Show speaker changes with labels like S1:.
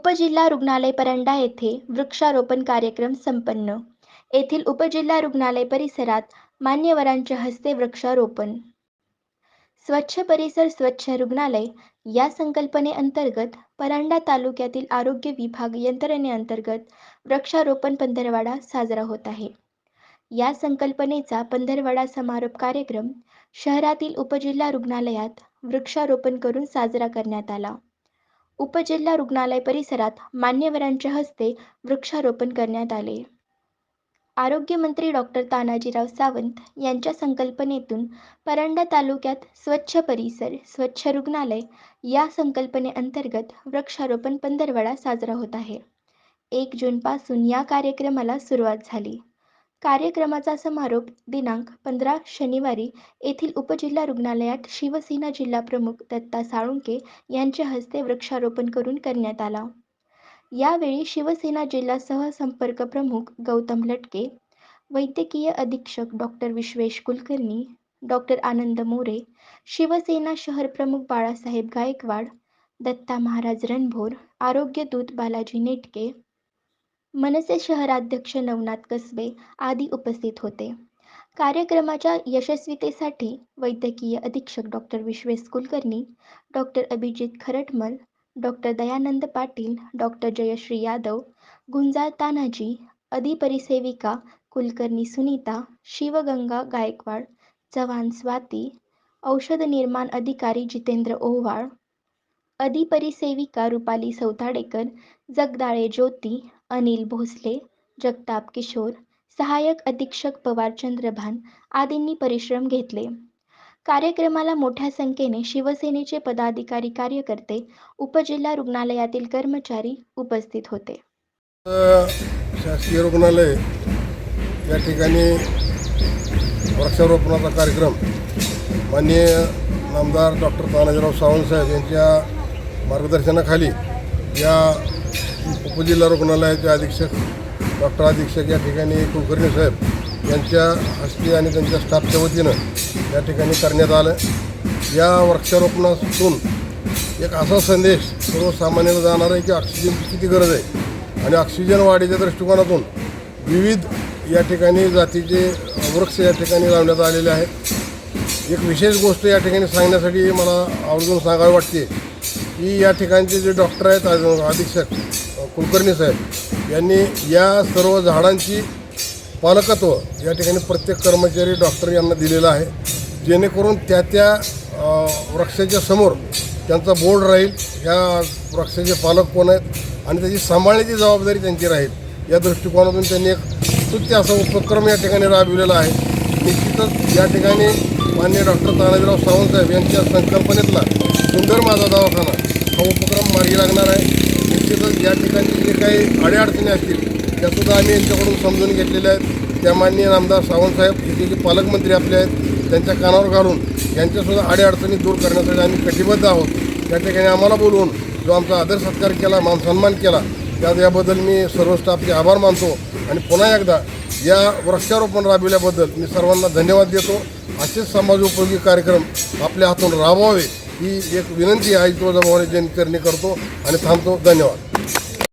S1: उपजिल्हा रुग्णालय परंडा येथे वृक्षारोपण कार्यक्रम संपन्न. येथील उपजिल्हा रुग्णालय परिसरात मान्यवरांच्या हस्ते वृक्षारोपण. स्वच्छ परिसर स्वच्छ रुग्णालय या संकल्पनेअंतर्गत परांडा तालुक्यातील आरोग्य विभाग यंत्रणेअंतर्गत वृक्षारोपण पंधरवाडा साजरा होत आहे. या संकल्पनेचा पंधरवाडा समारोप कार्यक्रम शहरातील उपजिल्हा रुग्णालयात वृक्षारोपण करून साजरा करण्यात आला. उपजिल्हा रुग्णालय परिसरात मान्यवरांच्या हस्ते वृक्षारोपण करण्यात आले. आरोग्यमंत्री डॉक्टर तानाजीराव सावंत यांच्या संकल्पनेतून परंडा तालुक्यात स्वच्छ परिसर स्वच्छ रुग्णालय या संकल्पनेअंतर्गत वृक्षारोपण पंधरवडा साजरा होत आहे. एक जूनपासून या कार्यक्रमाला सुरुवात झाली. कार्यक्रमाचा समारोप दिनांक पंधरा शनिवारी येथील उपजिल्हा रुग्णालयात शिवसेना जिल्हाप्रमुख दत्ता साळुंके यांच्या हस्ते वृक्षारोपण करून करण्यात आला. यावेळी शिवसेना जिल्हा सहसंपर्क प्रमुख गौतम लटके वैद्यकीय अधीक्षक डॉक्टर विश्वेश कुलकर्णी डॉक्टर आनंद मोरे शिवसेना शहर प्रमुख बाळासाहेब गायकवाड दत्ता महाराज रणभोर आरोग्य दूत बालाजी नेटके मनसे शहराध्यक्ष नवनाथ कसबे आदी उपस्थित होते. कार्यक्रमाच्या यशस्वीतेसाठी वैद्यकीय अधीक्षक doctor Vishwesh Kulkarni doctor Abhijit Kharatmal doctor Dayanand Patil doctor Jayashree Yadav Gunjal Tanaji अधिपरिसेविका Kulkarni Sunita Shivganga Gaikwad Chavan Swati औषध निर्माण अधिकारी जितेंद्र ओव्हाळ अधिपरिसेविका रुपाली सौताडेकर जगदाळे ज्योती अनिल भोसले जगताप किशोर सहाय्यक अधीक्षक पवार चंद्रभान आदींनी परिश्रम घेतले. कार्यक्रमाला मोठ्या संख्येने शिवसेनेचे पदाधिकारी कार्यकर्ते उपजिल्हा रुग्णालयातील कर्मचारी उपस्थित होते.
S2: शासकीय रुग्णालय या ठिकाणी वृक्षारोपणाचा कार्यक्रम माननीय नामदार डॉक्टर तानाजीराव सावंत साहेब यांच्या मार्गदर्शनाखाली या उपजिल्हा रुग्णालयाचे अधीक्षक डॉक्टर अधीक्षक या ठिकाणी कुलकर्णी साहेब यांच्या हस्ते आणि त्यांच्या स्टाफच्या वतीनं या ठिकाणी करण्यात आलं. या वृक्षारोपणातून एक असा संदेश सर्वसामान्याला जाणार आहे की ऑक्सिजनची किती गरज आहे आणि ऑक्सिजन वाढीच्या दृष्टिकोनातून विविध या ठिकाणी जातीचे वृक्ष या ठिकाणी लावण्यात आलेले आहेत. एक विशेष गोष्ट या ठिकाणी सांगण्यासाठी मला आवर्जून सांगावी वाटते की या ठिकाणचे जे डॉक्टर आहेत अधीक्षक कुलकर्णी साहेब यांनी या सर्व झाडांची पालकत्व या ठिकाणी प्रत्येक कर्मचारी डॉक्टर यांना दिलेलं आहे. जेणेकरून त्या त्या वृक्षाच्या समोर त्यांचा बोर्ड राहील ह्या वृक्षाचे पालक कोण आहेत आणि त्याची सांभाळण्याची जबाबदारी त्यांची राहील या दृष्टिकोनातून त्यांनी एक स्तुत्य असा उपक्रम या ठिकाणी राबविलेला आहे. निश्चितच या ठिकाणी मान्य डॉक्टर तानाजीराव सावंत साहेब यांच्या संकल्पनेतला सुंदर माझा दवाखाना हा उपक्रम मार्गी लागणार आहे. निश्चितच या ठिकाणी जे काही अडीअडचणी असतील त्यासुद्धा आम्ही यांच्याकडून समजून घेतलेल्या आहेत. त्या माननीय आमदार सावंतसाहेब जे पालकमंत्री आपले आहेत त्यांच्या कानावर घालून यांच्यासुद्धा अडीअडचणी दूर करण्यासाठी आम्ही कटिबद्ध आहोत. या ठिकाणी आम्हाला बोलवून जो आमचा आदर सत्कार केला मान सन्मान केला त्या याबद्दल मी सर्व स्टाफचे आभार मानतो. आणि पुन्हा एकदा या वृक्षारोपण राबविल्याबद्दल मी सर्वांना धन्यवाद देतो. असेच समाजोपयोगी कार्यक्रम आपल्या हातून राबवावे. ही एक विनंती आहे तो जबाबदारी करणे करतो आणि थांबतो. धन्यवाद.